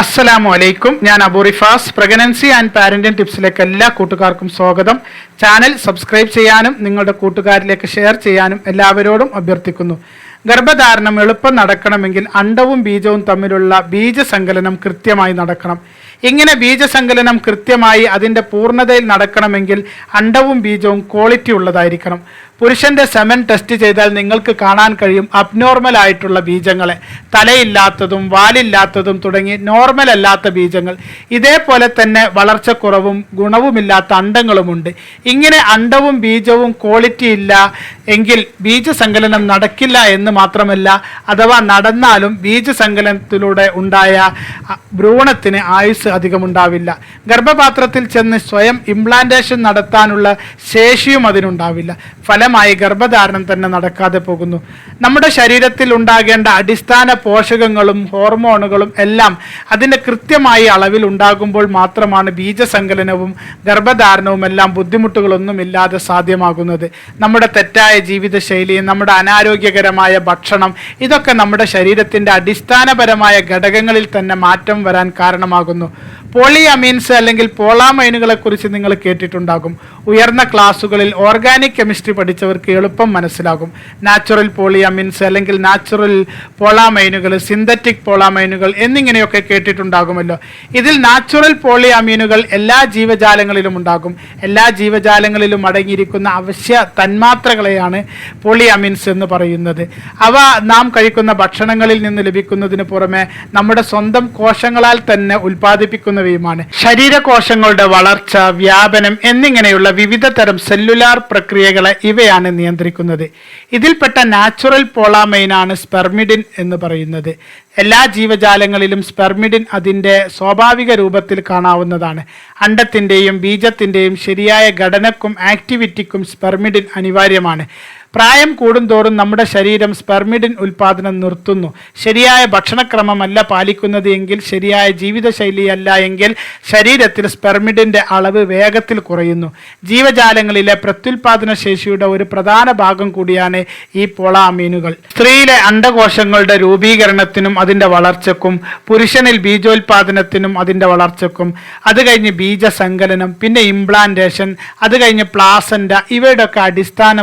അസ്സലാമു അലൈക്കും. ഞാൻ Abu Rifas. Pregnancy and parenting ടിപ്സിലേക്ക് എല്ലാ കൂട്ടുകാർക്കും സ്വാഗതം. ചാനൽ സബ്സ്ക്രൈബ് ചെയ്യാനും നിങ്ങളുടെ കൂട്ടുകാരിലേക്ക് ഷെയർ ചെയ്യാനും എല്ലാവരോടും അഭ്യർത്ഥിക്കുന്നു. ഗർഭധാരണം എളുപ്പം നടക്കണമെങ്കിൽ അണ്ടവും ബീജവും തമ്മിലുള്ള ബീജസങ്കലനം കൃത്യമായി നടക്കണം. ഇങ്ങനെ ബീജസങ്കലനം കൃത്യമായി അതിന്റെ പൂർണതയിൽ നടക്കണമെങ്കിൽ അണ്ടവും ബീജവും ക്വാളിറ്റി ഉള്ളതായിരിക്കണം. പുരുഷന്റെ സെമൻ ടെസ്റ്റ് ചെയ്താൽ നിങ്ങൾക്ക് കാണാൻ കഴിയും അബ്നോർമൽ ആയിട്ടുള്ള ബീജങ്ങളെ. തലയില്ലാത്തതും വാലില്ലാത്തതും തുടങ്ങി നോർമൽ അല്ലാത്ത ബീജങ്ങൾ. ഇതേപോലെ തന്നെ വളർച്ചക്കുറവും ഗുണവുമില്ലാത്ത അണ്ടങ്ങളുമുണ്ട്. ഇങ്ങനെ അണ്ടവും ബീജവും ക്വാളിറ്റി ഇല്ല എങ്കിൽ ബീജസങ്കലനം നടക്കില്ല എന്ന് മാത്രമല്ല അഥവാ നടന്നാലും ബീജസങ്കലനത്തിലൂടെ ഉണ്ടായ ഭ്രൂണത്തിന് ആയുസ് അധികമുണ്ടാവില്ല. ഗർഭപാത്രത്തിൽ ചെന്ന് സ്വയം ഇംപ്ലാന്റേഷൻ നടത്താനുള്ള ശേഷിയും അതിനുണ്ടാവില്ല. ഫലമായി ഗർഭധാരണം തന്നെ നടക്കാതെ പോകുന്നു. നമ്മുടെ ശരീരത്തിൽ ഉണ്ടാകേണ്ട അടിസ്ഥാന പോഷകങ്ങളും ഹോർമോണുകളും എല്ലാം അതിന്റെ കൃത്യമായ അളവിൽ ഉണ്ടാകുമ്പോൾ മാത്രമാണ് ബീജസങ്കലനവും ഗർഭധാരണവും എല്ലാം ബുദ്ധിമുട്ടുകളൊന്നും ഇല്ലാതെ സാധ്യമാകുന്നത്. നമ്മുടെ തെറ്റായ ജീവിതശൈലി നമ്മുടെ അനാരോഗ്യകരമായ ഭക്ഷണം ഇതൊക്കെ നമ്മുടെ ശരീരത്തിന്റെ അടിസ്ഥാനപരമായ ഘടകങ്ങളിൽ തന്നെ മാറ്റം വരാൻ കാരണമാകുന്നു. പോളി അമീൻസ് അല്ലെങ്കിൽ പോളാമൈനുകളെ കുറിച്ച് നിങ്ങൾ കേട്ടിട്ടുണ്ടാകും. ഉയർന്ന ക്ലാസ്സുകളിൽ ഓർഗാനിക് കെമിസ്ട്രി പഠിച്ചവർക്ക് എളുപ്പം മനസ്സിലാകും. നാച്ചുറൽ പോളിയമീൻസ് അല്ലെങ്കിൽ നാച്ചുറൽ പോളാമൈനുകൾ സിന്തറ്റിക് പോളാമൈനുകൾ എന്നിങ്ങനെയൊക്കെ കേട്ടിട്ടുണ്ടാകുമല്ലോ. ഇതിൽ നാച്ചുറൽ പോളിയമീനുകൾ എല്ലാ ജീവജാലങ്ങളിലും ഉണ്ടാകും. എല്ലാ ജീവജാലങ്ങളിലും അടങ്ങിയിരിക്കുന്ന അവശ്യ തന്മാത്രകളെയാണ് പോളിയമീൻസ് എന്ന് പറയുന്നത്. അവ നാം കഴിക്കുന്ന ഭക്ഷണങ്ങളിൽ നിന്ന് ലഭിക്കുന്നതിന് പുറമെ നമ്മുടെ സ്വന്തം കോശങ്ങളാൽ തന്നെ ഉൽപ്പാദിപ്പിക്കുന്നവയുമാണ് ശരീരകോശങ്ങളുടെ വളർച്ച വ്യാപനം എന്നിങ്ങനെയുള്ള വിവിധ തരം സെല്ലുലാർ പ്രക്രിയകളെ ഇവയാണ് നിയന്ത്രിക്കുന്നത്. ഇതിൽപ്പെട്ട നാച്ചുറൽ പോളാമൈനാണ് സ്പെർമിഡിൻ എന്ന് പറയുന്നത്. എല്ലാ ജീവജാലങ്ങളിലും സ്പെർമിഡിൻ അതിന്റെ സ്വാഭാവിക രൂപത്തിൽ കാണാവുന്നതാണ്. അണ്ടത്തിന്റെയും ബീജത്തിന്റെയും ശരിയായ ഘടനക്കും ആക്ടിവിറ്റിക്കും സ്പെർമിഡിൻ അനിവാര്യമാണ്. പ്രായം കൂടുന്തോറും നമ്മുടെ ശരീരം സ്പെർമിഡിൻ ഉൽപാദനം നിർത്തുന്നു. ശരിയായ ഭക്ഷണക്രമമല്ല പാലിക്കുന്നത് എങ്കിൽ ശരിയായ ജീവിതശൈലിയല്ല എങ്കിൽ ശരീരത്തിൽ സ്പെർമിഡിന്റെ അളവ് വേഗത്തിൽ കുറയുന്നു. ജീവജാലങ്ങളിലെ പ്രത്യുൽപാദന ശേഷിയുടെ ഒരു പ്രധാന ഭാഗം കൂടിയാണ് ഈ പോളാമീനുകൾ. സ്ത്രീയിലെ അണ്ടകോശങ്ങളുടെ രൂപീകരണത്തിനും അതിന്റെ വളർച്ചക്കും പുരുഷനിൽ ബീജോൽപാദനത്തിനും അതിന്റെ വളർച്ചക്കും അത് കഴിഞ്ഞ് ബീജസങ്കലനം പിന്നെ ഇംപ്ലാന്റേഷൻ അത് കഴിഞ്ഞ് പ്ലാസൻഡ ഇവയുടെയൊക്കെ അടിസ്ഥാന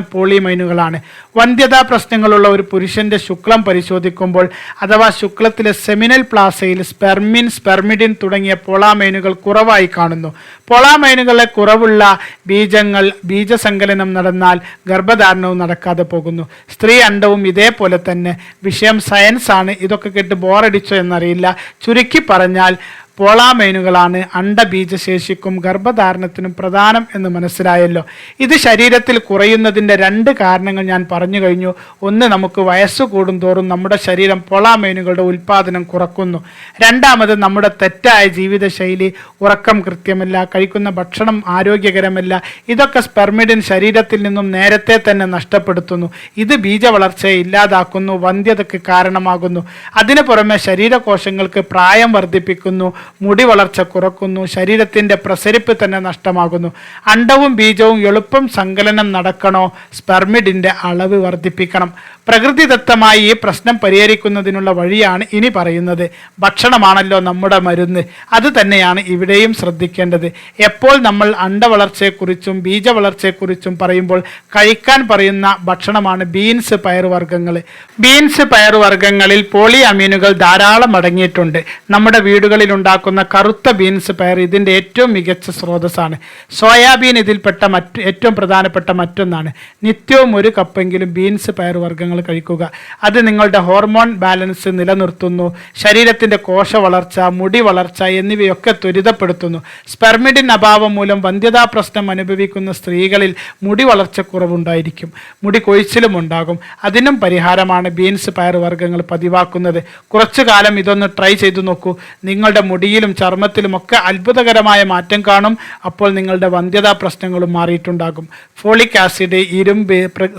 പോളിമൈനുകളാണ് വന്ധ്യതാ പ്രശ്നങ്ങളുള്ള ഒരു പുരുഷന്റെ ശുക്ലം പരിശോധിക്കുമ്പോൾ അഥവാ ശുക്ലത്തിലെ സെമിനൽ പ്ലാസയിൽ സ്പെർമിൻ സ്പെർമിഡിൻ തുടങ്ങിയ പൊളാമൈനുകൾ കുറവായി കാണുന്നു. പൊളാമൈനുകളെ കുറവുള്ള ബീജങ്ങൾ ബീജസങ്കലനം നടന്നാൽ ഗർഭധാരണവും നടക്കാതെ പോകുന്നു. സ്ത്രീ അണ്ടവും ഇതേപോലെ തന്നെ. വിഷയം സയൻസ് ആണ്. ഇതൊക്കെ കേട്ട് ബോറടിച്ചോ എന്നറിയില്ല. ചുരുക്കി പറഞ്ഞാൽ പോളാമൈനുകളാണ് അണ്ടബീജശേഷിക്കും ഗർഭധാരണത്തിനും പ്രധാനം എന്ന് മനസ്സിലായല്ലോ. ഇത് ശരീരത്തിൽ കുറയുന്നതിന്റെ രണ്ട് കാരണങ്ങൾ ഞാൻ പറഞ്ഞു കഴിഞ്ഞു. ഒന്ന് നമുക്ക് വയസ്സ് കൂടുന്തോറും നമ്മുടെ ശരീരം പോളാമൈനുകളുടെ ഉൽപ്പാദനം കുറക്കുന്നു. രണ്ടാമത് നമ്മുടെ തെറ്റായ ജീവിതശൈലി ഉറക്കം കൃത്യമല്ല കഴിക്കുന്ന ഭക്ഷണം ആരോഗ്യകരമല്ല. ഇതൊക്കെ സ്പെർമിഡിൻ ശരീരത്തിൽ നിന്നും നേരത്തെ തന്നെ നഷ്ടപ്പെടുത്തുന്നു. ഇത് ബീജവളർച്ചയെ ഇല്ലാതാക്കുന്നു വന്ധ്യതയ്ക്ക് കാരണമാകുന്നു. അതിനു പുറമെ ശരീരകോശങ്ങൾക്ക് പ്രായം വർദ്ധിപ്പിക്കുന്നു. മുടി വളർച്ച കുറക്കുന്നു ശരീരത്തിന്റെ പ്രസരിപ്പ് തന്നെ നഷ്ടമാകുന്നു. അണ്ടവും ബീജവും എളുപ്പം സങ്കലനം നടക്കണോ? സ്പെർമിഡിന്റെ അളവ് വർദ്ധിപ്പിക്കണം. പ്രകൃതിദത്തമായി ഈ പ്രശ്നം പരിഹരിക്കുന്നതിനുള്ള വഴിയാണ് ഇനി പറയുന്നത്. ഭക്ഷണമാണല്ലോ നമ്മുടെ മരുന്ന്. അത് തന്നെയാണ് ഇവിടെയും ശ്രദ്ധിക്കേണ്ടത്. എപ്പോൾ നമ്മൾ അണ്ടവളർച്ചയെക്കുറിച്ചും ബീജവളർച്ചയെക്കുറിച്ചും പറയുമ്പോൾ കഴിക്കാൻ പറയുന്ന ഭക്ഷണമാണ് ബീൻസ് പയറുവർഗങ്ങൾ ബീൻസ് പയറുവർഗങ്ങളിൽ പോളി അമീനുകൾ ധാരാളം അടങ്ങിയിട്ടുണ്ട്. നമ്മുടെ വീടുകളിൽ ഉണ്ടാക്കുന്ന കറുത്ത ബീൻസ് പയർ ഇതിന്റെ ഏറ്റവും മികച്ച സ്രോതസ്സാണ്. സോയാബീൻ ഇതിൽപ്പെട്ട മറ്റ് ഏറ്റവും പ്രധാനപ്പെട്ട മറ്റൊന്നാണ്. നിത്യവും ഒരു കപ്പെങ്കിലും ബീൻസ് പയർ വർഗങ്ങൾ കഴിക്കുക. അത് നിങ്ങളുടെ ഹോർമോൺ ബാലൻസ് നിലനിർത്തുന്നു. ശരീരത്തിന്റെ കോശ വളർച്ച മുടി വളർച്ച എന്നിവയൊക്കെ ത്വരിതപ്പെടുത്തുന്നു. സ്പെർമിഡിൻ അഭാവം മൂലം വന്ധ്യതാ പ്രശ്നം അനുഭവിക്കുന്ന സ്ത്രീകളിൽ മുടി വളർച്ചക്കുറവുണ്ടായിരിക്കും. മുടി കൊഴിച്ചിലും ഉണ്ടാകും. അതിനും പരിഹാരമാണ് ബീൻസ് പയർ വർഗങ്ങൾ പതിവാക്കുന്നത്. കുറച്ചു കാലം ഇതൊന്ന് ട്രൈ ചെയ്തു നോക്കൂ. നിങ്ങളുടെ മുടി മുടിയിലും ചർമ്മത്തിലും ഒക്കെ അത്ഭുതകരമായ മാറ്റം കാണും. അപ്പോൾ നിങ്ങളുടെ വന്ധ്യതാ പ്രശ്നങ്ങളും മാറിയിട്ടുണ്ടാകും. ഫോളിക് ആസിഡ് ഇരുമ്പ്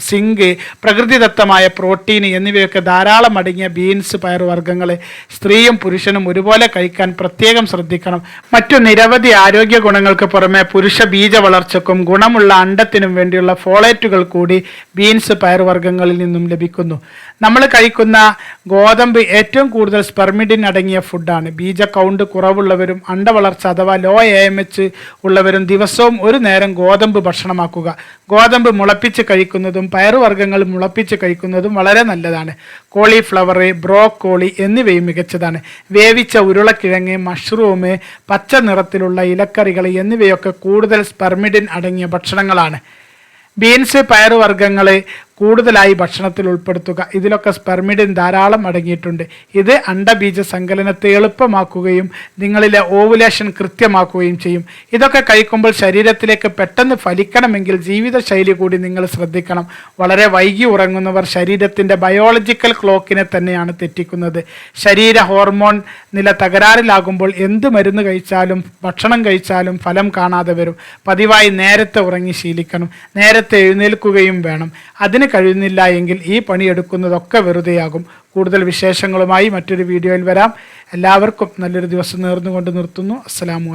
സിങ്ക് പ്രകൃതിദത്തമായ പ്രോട്ടീൻ എന്നിവയൊക്കെ ധാരാളം അടങ്ങിയ ബീൻസ് പയറുവർഗങ്ങൾ സ്ത്രീയും പുരുഷനും ഒരുപോലെ കഴിക്കാൻ പ്രത്യേകം ശ്രദ്ധിക്കണം. മറ്റു നിരവധി ആരോഗ്യ ഗുണങ്ങൾക്ക് പുറമെ പുരുഷ ബീജ വളർച്ചക്കും ഗുണമുള്ള അണ്ടത്തിനും വേണ്ടിയുള്ള ഫോളേറ്റുകൾ കൂടി ബീൻസ് പയറുവർഗങ്ങളിൽ നിന്നും ലഭിക്കുന്നു. നമ്മൾ കഴിക്കുന്ന ഗോതമ്പ് ഏറ്റവും കൂടുതൽ സ്പെർമിഡിൻ അടങ്ങിയ ഫുഡാണ് ബീജ കൗണ്ട് കുറവുള്ളവരും അണ്ടവളർച്ച അഥവാ ലോ എ എം എച്ച് ഉള്ളവരും ദിവസവും ഒരു നേരം ഗോതമ്പ് ഭക്ഷണമാക്കുക. ഗോതമ്പ് മുളപ്പിച്ച് കഴിക്കുന്നതും പയറുവർഗങ്ങൾ മുളപ്പിച്ച് കഴിക്കുന്നതും വളരെ നല്ലതാണ്. കോളിഫ്ലവർ ബ്രോക്കോളി എന്നിവയും മികച്ചതാണ്. വേവിച്ച ഉരുളക്കിഴങ്ങ് മഷ്റൂം പച്ച നിറത്തിലുള്ള ഇലക്കറികൾ എന്നിവയൊക്കെ കൂടുതൽ സ്പെർമിഡിൻ അടങ്ങിയ ഭക്ഷണങ്ങളാണ്. ബീൻസ് പയറുവർഗങ്ങൾ കൂടുതലായി ഭക്ഷണത്തിൽ ഉൾപ്പെടുത്തുക. ഇതിലൊക്കെ സ്പെർമിഡിൻ ധാരാളം അടങ്ങിയിട്ടുണ്ട്. ഇത് അണ്ടബീജ സങ്കലനത്തെ എളുപ്പമാക്കുകയും നിങ്ങളിലെ ഓവുലേഷൻ കൃത്യമാക്കുകയും ചെയ്യും. ഇതൊക്കെ കഴിക്കുമ്പോൾ ശരീരത്തിലേക്ക് പെട്ടെന്ന് ഫലിക്കണമെങ്കിൽ ജീവിതശൈലി കൂടി നിങ്ങൾ ശ്രദ്ധിക്കണം. വളരെ വൈകി ഉറങ്ങുന്നവർ ശരീരത്തിന്റെ ബയോളജിക്കൽ ക്ലോക്കിനെ തന്നെയാണ് തെറ്റിക്കുന്നത്. ശരീര ഹോർമോൺ നില തകരാറിലാകുമ്പോൾ എന്ത് മരുന്ന് കഴിച്ചാലും ഭക്ഷണം കഴിച്ചാലും ഫലം കാണാതെ വരും. പതിവായി നേരത്തെ ഉറങ്ങി ശീലിക്കണം. നേരത്തെ എഴുന്നേൽക്കുകയും വേണം. കഴിയുന്നില്ല എങ്കിൽ ഈ പണിയെടുക്കുന്നതൊക്കെ വെറുതെയാകും. കൂടുതൽ വിശേഷങ്ങളുമായി മറ്റൊരു വീഡിയോയിൽ വരാം. എല്ലാവർക്കും നല്ലൊരു ദിവസം നേർന്നുകൊണ്ട് നിർത്തുന്നു. അസ്സലാമു